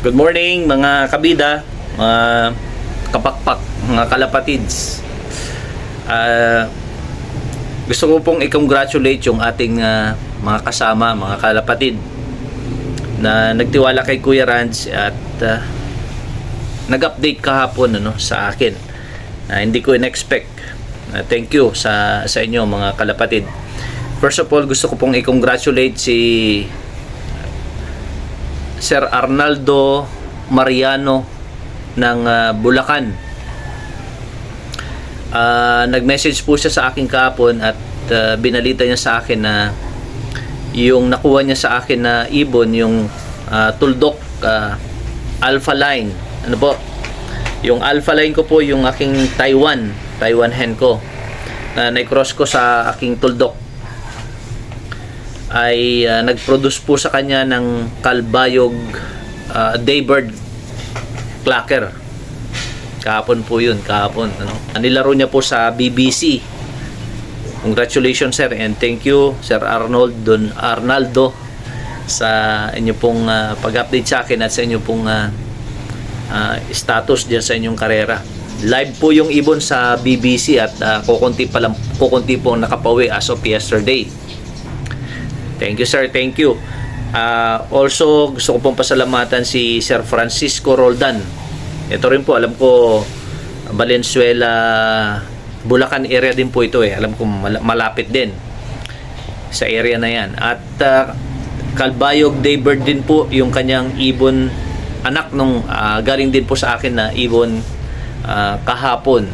Good morning mga kabida, mga kapakpak, mga kalapatids. Ah, gusto ko pong i-congratulate yung ating ah, mga kasama, mga kalapatid na nagtiwala kay Kuya Ranz at ah, nag-update kahapon ano, sa akin. na hindi ko in-expect. Ah, thank you sa sa inyo mga kalapatid. First of all, gusto ko pong i-congratulate si Sir Arnaldo Mariano ng ah, Bulacan. Ah, nag-message po siya sa akin kahapon at ah, binalita niya sa akin na yung nakuha niya sa akin na ibon yung ah, tuldok ah, alpha line. Ano po? Yung alpha line ko po yung aking Taiwan, Taiwan hen ko. Na na-cross ko sa aking tuldok ay ah, nag-produce po sa kanya ng kalbayog ah, daybird clacker. Kahapon po yun, kahapon. Ano? Nilaro niya po sa BBC. Congratulations sir and thank you Sir Arnold Don Arnaldo sa inyo pong ah, pag-update sa akin at sa inyo pong ah, ah, status diyan sa inyong karera. Live po yung ibon sa BBC at uh, kukunti pa lang kukunti po nakapawi as of yesterday. Thank you sir, thank you. Ah, also gusto ko pong pasalamatan si Sir Francisco Roldan. Ito rin po alam ko Valenzuela Bulacan area din po ito eh. Alam ko mal- malapit din sa area na yan. At ah, Kalbayog Daybird din po yung kanyang ibon anak nung ah, galing din po sa akin na ibon ah, kahapon.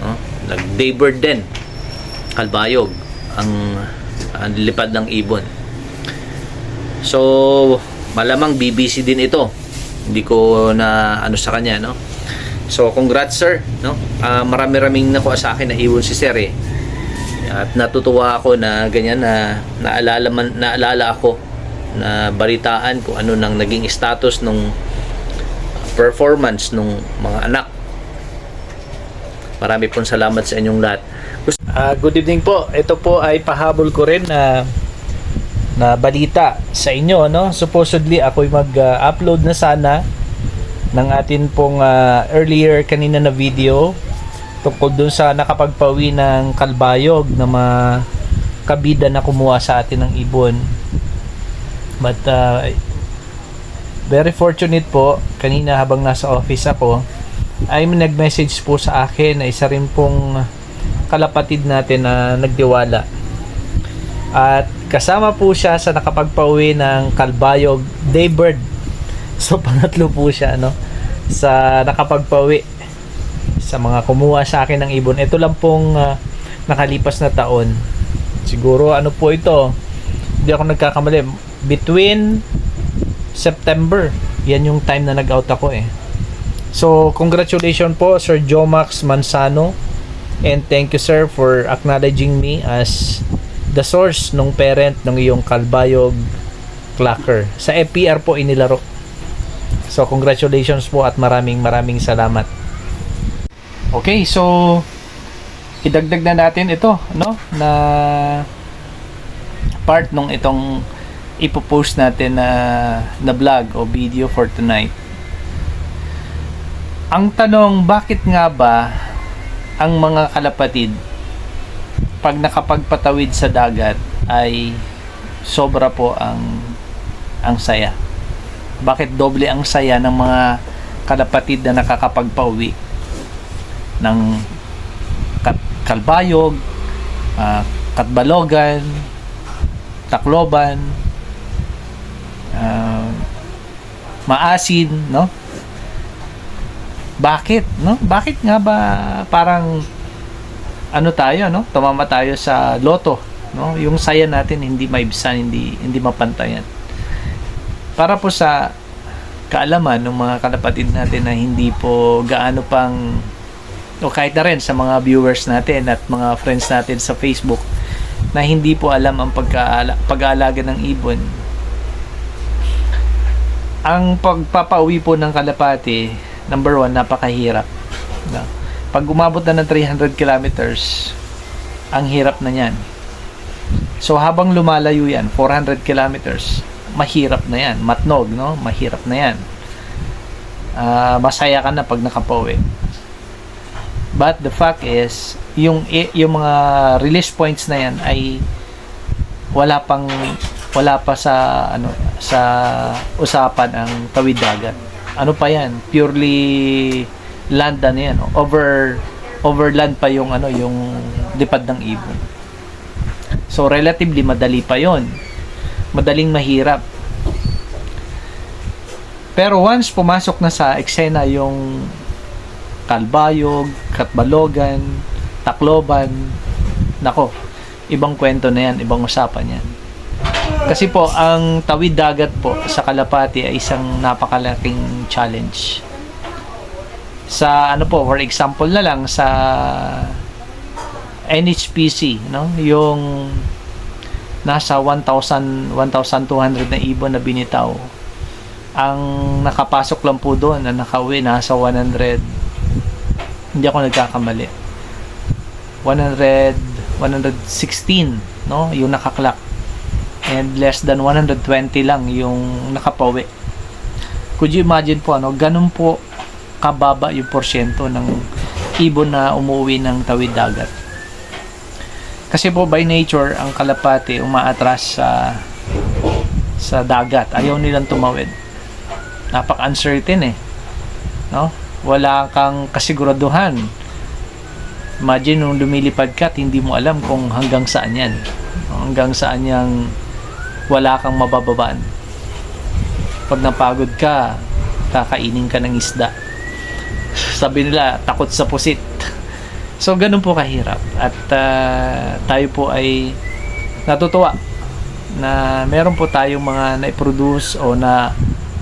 No? Nag Daybird din. Kalbayog ang ang lipad ng ibon. So, malamang BBC din ito. Hindi ko na ano sa kanya, no? So, congrats sir, no? Ah, marami-raming nakuha sa akin na ibon si Sir eh. At natutuwa ako na ganyan na naalala man naalala ako na balitaan kung ano nang naging status nung performance nung mga anak. Marami pong salamat sa inyong lahat. Ah, good evening po. Ito po ay pahabol ko rin na na balita sa inyo no? Supposedly ako'y mag-upload na sana ng atin pong ah, earlier kanina na video tungkol dun sa nakapagpawi ng kalbayog na mga kabida na kumuha sa atin ng ibon. But ah, very fortunate po kanina habang nasa office ako ay nag-message po sa akin na isa rin pong kalapatid natin na nagdiwala at kasama po siya sa nakapagpauwi ng Kalbayog Daybird. So pangatlo po siya no sa nakapagpauwi sa mga kumuha sa akin ng ibon. Ito lang pong ah, nakalipas na taon. Siguro ano po ito? Hindi ako nagkakamali. Between September. Yan yung time na nag-out ako eh. So congratulations po Sir Jomax Mansano and thank you sir for acknowledging me as the source nung parent ng iyong kalbayog clacker. Sa FPR po inilaro. So congratulations po at maraming maraming salamat. Okay, so idagdag na natin ito, no? Na part nung itong ipopost natin na na vlog o video for tonight. Ang tanong, bakit nga ba ang mga kalapatid pag nakapagpatawid sa dagat ay sobra po ang ang saya. Bakit doble ang saya ng mga kalapatid na nakakapagpauwi ng kat Kalbayog, ah, Katbalogan, Tacloban, ah, Maasin, no? Bakit, no? Bakit nga ba parang ano tayo no? Tumama tayo sa loto no? Yung saya natin hindi maibsan hindi hindi mapantayan. Para po sa kaalaman ng mga kalapatid natin na hindi po gaano pang o kahit na rin sa mga viewers natin at mga friends natin sa Facebook na hindi po alam ang pag-aalaga ng ibon. Ang pagpapauwi po ng kalapati number one napakahirap. No? Pag umabot na ng 300 kilometers, ang hirap na yan. So habang lumalayo yan, 400 kilometers, mahirap na yan. Matnog, no? Mahirap na yan. Ah, masaya ka na pag nakapauwi. But the fact is, yung yung mga release points na yan ay wala pang wala pa sa ano sa usapan ang tawid dagat. Ano pa yan? Purely land ano yan. Over overland pa yung ano yung lipad ng ibon. So relatively madali pa yon. Madaling mahirap. Pero once pumasok na sa eksena yung Kalbayog, Katbalogan, Tacloban, nako, ibang kwento na yan, ibang usapan yan. Kasi po, ang tawid dagat po sa Kalapati ay isang napakalaking challenge. Sa ano po, for example na lang sa NHPC, no? Yung nasa 1,000 1,200 na ibon na binitaw. Ang nakapasok lang po doon na nakauwi nasa 100 hindi ako nagkakamali. 100 116, no? Yung nakaklak. And less than 120 lang yung nakapauwi. Could you imagine po ano, ganun po kababa yung porsyento ng ibon na umuwi ng tawid dagat. Kasi po by nature, ang kalapati umaatras sa sa dagat. Ayaw nilang tumawid. Napaka-uncertain eh. No? Wala kang kasiguraduhan. Imagine nung lumilipad ka hindi mo alam kung hanggang saan yan. Hanggang saan yang wala kang mabababaan. Pag napagod ka, kakainin ka ng isda. Sabi nila, takot sa pusit. So, ganun po kahirap. At ah, tayo po ay natutuwa na meron po tayong mga na-produce o na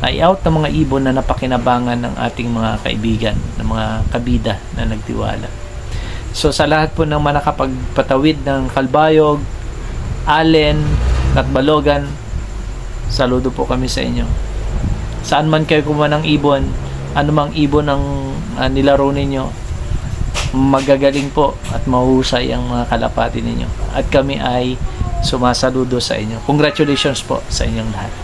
na-out ng mga ibon na napakinabangan ng ating mga kaibigan, ng mga kabida na nagtiwala. So, sa lahat po ng mga nakapagpatawid ng Kalbayog, Allen, at Balogan, saludo po kami sa inyo. Saan man kayo kumuha ng ibon, anumang ibon ang ah, nilaro ninyo, magagaling po at mahusay ang mga kalapati ninyo. At kami ay sumasaludo sa inyo. Congratulations po sa inyong lahat.